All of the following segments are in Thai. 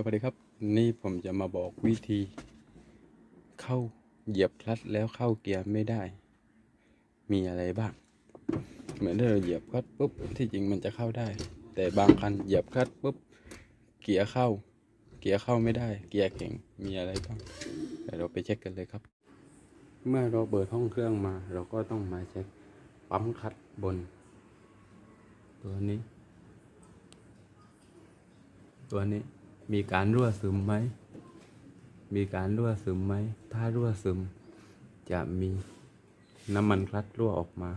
สวัสดีครับ นี่ผมจะมาบอกวิธีเข้าเหยียบคลัตช์แล้วเข้าเกียร์ไม่ได้ มีอะไรบ้าง เหมือนเราเหยียบคลัตช์ปุ๊บที่จริงมันจะเข้าได้ แต่บางคันเหยียบคลัตช์ปุ๊บเกียร์เข้า เกียร์เข้าไม่ได้ เกียร์แข็งมีอะไรบ้างเดี๋ยวเราไปเช็คกันเลยครับ เมื่อเราเปิดห้องเครื่องมา เราก็ต้องมาเช็คปั๊มคลัตช์บน ตัวนี้ ตัวนี้ มีการรั่วซึมไหม มีการรั่วซึมไหม ถ้ารั่วซึม จะมีน้ำมันคลัตช์รั่วออกมา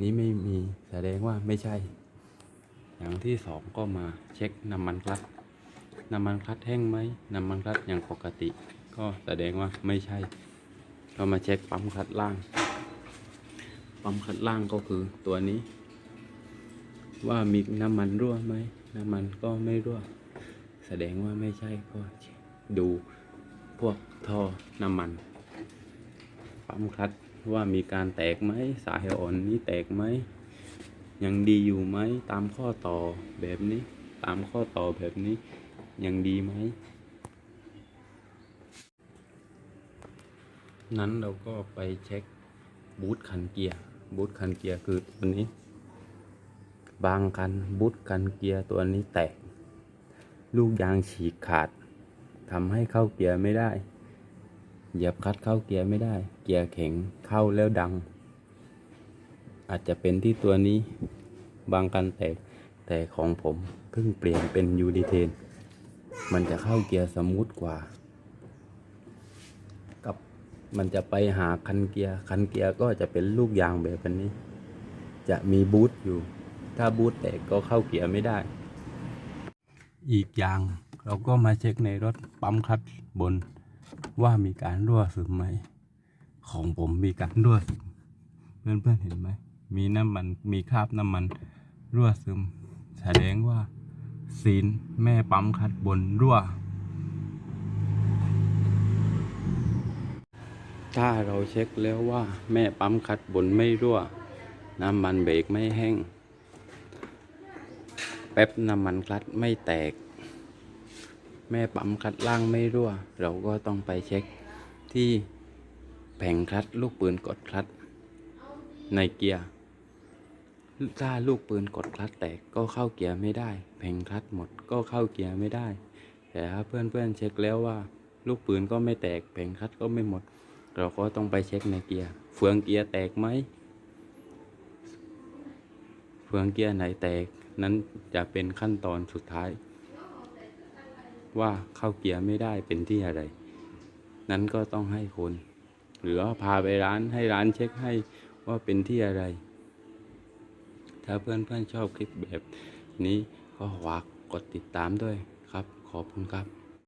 นี้ไม่มีแสดงว่าไม่ใช่ อย่างที่สองก็มาเช็คน้ำมันคลัตช์น้ำมันคลัตช์แห้งไหม น้ำมันคลัตช์อย่างปกติ ก็แสดงว่าไม่ใช่ ก็มาเช็คปั๊มคลัตช์ล่าง ปั๊มคลัตช์ล่างก็คือตัวนี้ ว่ามีน้ำมันรั่วไหม น้ำมันก็ไม่รั่ว แสดงว่าไม่ใช่ก็ดูพวกท่อน้ำมันปั๊มคลัตว่ามีการแตกไหมสายอ่อนนี้แตกไหมยังดีอยู่ไหมตามข้อต่อแบบนี้ ตามข้อต่อแบบนี้ ยังดีไหมนั้นเราก็ไปเช็คบูทคันเกียร์บูทคันเกียร์คือตัวนี้ บางคันบูทคันเกียร์ตัวนี้แตก ลูกยางฉีกขาดทำให้เข้าเกียร์ไม่ได้ เหยียบคัดเข้าเกียร์ไม่ได้ เกียร์แข็งเข้าแล้วดัง อาจจะเป็นที่ตัวนี้บางคันแตกแต่ของผมเพิ่งเปลี่ยนเป็นยูดีเทน มันจะเข้าเกียร์สมูทกว่า กับมันจะไปหาคันเกียร์ คันเกียร์ก็จะเป็นลูกยางแบบนี้ จะมีบูทอยู่ ถ้าบูทแตกก็เข้าเกียร์ไม่ได้ อีกอย่าง เราก็มาเช็คในรถปั๊มคลัตบนว่ามีการรั่วซึมไหม ของผมมีการรั่วซึมเพื่อนๆเห็นไหม มีน้ำมันมีคราบน้ำมันรั่วซึม แสดงว่าซีนแม่ปั๊มคัตบนรั่ว ถ้าเราเช็คแล้วว่าแม่ปั๊มคัตบนไม่รั่ว น้ำมันเบรกไม่แห้ง แป๊บน้ำมันคลัตช์ไม่แตก แม่ปั๊มคลัตช์ล่างไม่รั่ว เราก็ต้องไปเช็คที่แผงคลัตช์ลูกปืนกดคลัตช์ในเกียร์ถ้าลูกปืนกดคลัตช์แตกก็เข้าเกียร์ไม่ได้ แผงคลัตช์หมดก็เข้าเกียร์ไม่ได้ แต่ถ้าเพื่อนๆเช็คแล้วว่า ลูกปืนก็ไม่แตกแผงคลัตช์ก็ไม่หมด เราก็ต้องไปเช็คในเกียร์เฟืองเกียร์แตกไหมเฟืองเกียร์ไหนแตก นั้นจะเป็นขั้นตอนสุดท้าย ว่าเข้าเกียร์ไม่ได้เป็นที่อะไร นั้นก็ต้องให้คน หรือว่าพาไปร้านให้ร้านเช็คให้ว่าเป็นที่อะไร ถ้าเพื่อนเพื่อนๆชอบคลิปแบบนี้ก็ฝากกดติดตามด้วยครับ ขอบคุณครับ